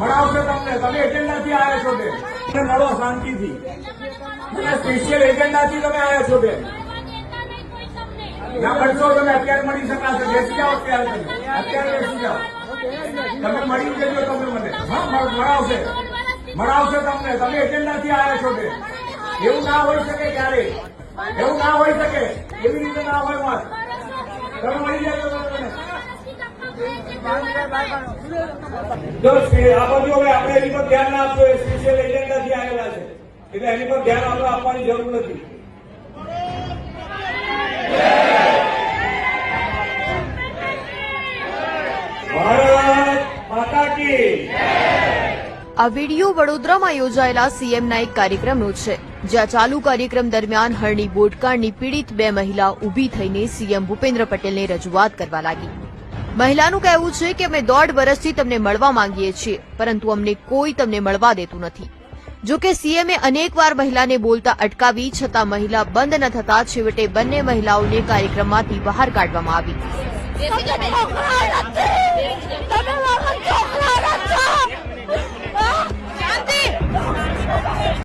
મળાવશે તમને. તમે એજન્ડાથી આવ્યા છો બેન. તમે શાંતિથી. સ્પેશિયલ એજન્ડાથી તમે આવ્યા છો બેન. ના મળશો તમે અત્યારે મળી શકાશે. બેસી જાઓ અત્યારે તમે. અત્યારે બેસી જાઓ. તમે મળી જજો તમે મને. હા, મળ- મળાવશે. મળાવશે તમને. તમે એજન્ડાથી આવ્યા છો બેન. એવું ના હોઈ શકે ક્યારે એવું ના હોઈ શકે. એવી રીતે ના હોય વાત તમે મળી જજો આ બધું હવે આપણે એની ના વીડિયો વડોદરામાં યોજાયેલા સીએમના એક કાર્યક્રમનો છે, જ્યાં ચાલુ કાર્યક્રમ દરમિયાન હરણી બોટકાળની પીડિત બે મહિલા ઊભી થઈને સીએમ ભૂપેન્દ્ર પટેલને રજૂઆત કરવા લાગી. મહિલાનું કહેવું છે કે અમે દોઢ વર્ષથી તમને મળવા માંગીએ છીએ, પરંતુ અમને કોઈ તમને મળવા દેતું નથી. જો કે સીએમએ અનેકવાર મહિલાને બોલતા અટકાવી, છતાં મહિલા બંધ ન થતા છેવટે બંને મહિલાઓને કાર્યક્રમમાંથી બહાર કાઢવામાં આવી.